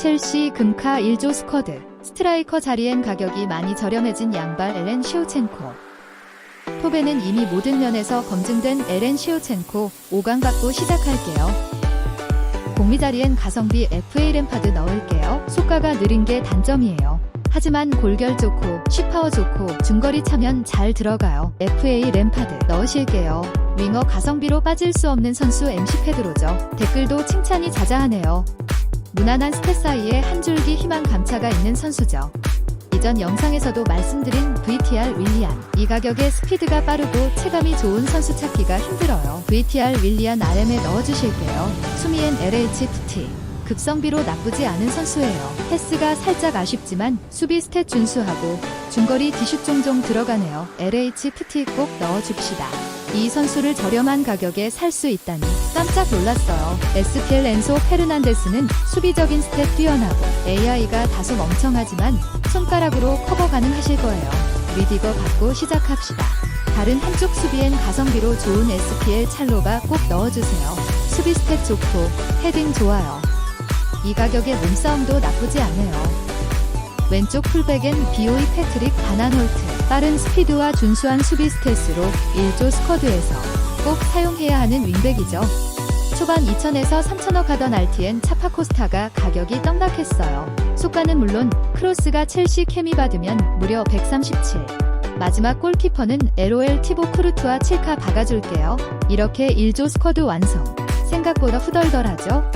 첼시 금카 1조 스쿼드 스트라이커 자리엔 가격이 많이 저렴해진 양발 엘렌 시오첸코 톱에는 이미 모든 면에서 검증된 엘렌 시오첸코 5강 갖고 시작할게요. 공미 자리엔 가성비 FA 램파드 넣을게요. 속가가 느린 게 단점이에요. 하지만 골결 좋고 쉬파워 좋고 중거리 차면 잘 들어가요. FA 램파드 넣으실게요. 윙어 가성비로 빠질 수 없는 선수 MC 페드로죠. 댓글도 칭찬이 자자하네요. 무난한 스탯 사이에 한 줄기 희망 감차가 있는 선수죠. 이전 영상에서도 말씀드린 VTR 윌리안. 이 가격에 스피드가 빠르고 체감이 좋은 선수 찾기가 힘들어요. VTR 윌리안 RM에 넣어주실게요. 수미엔 LHFT. 급성비로 나쁘지 않은 선수예요. 패스가 살짝 아쉽지만 수비 스탯 준수하고 중거리 디슛 종종 들어가네요. LHFT 꼭 넣어줍시다. 이 선수를 저렴한 가격에 살 수 있다니 깜짝 놀랐어요. SPL 엔소 페르난데스는 수비적인 스탯 뛰어나고 AI가 다소 멍청하지만 손가락으로 커버 가능하실 거예요. 리디거 받고 시작합시다. 다른 한쪽 수비엔 가성비로 좋은 SPL 찰로바 꼭 넣어주세요. 수비 스탯 좋고 헤딩 좋아요. 이 가격에 몸싸움도 나쁘지 않네요. 왼쪽 풀백엔 BOE 패트릭 바난홀트 빠른 스피드와 준수한 수비 스탯으로 1조 스쿼드에서 꼭 사용해야 하는 윙백이죠. 초반 2천에서 3천억 하던 RTN 차파코스타가 가격이 떡락했어요. 속가는 물론 크로스가 첼시 케미 받으면 무려 137. 마지막 골키퍼는 LOL 티보 크루트와 7카 박아줄게요. 이렇게 1조 스쿼드 완성. 생각보다 후덜덜하죠?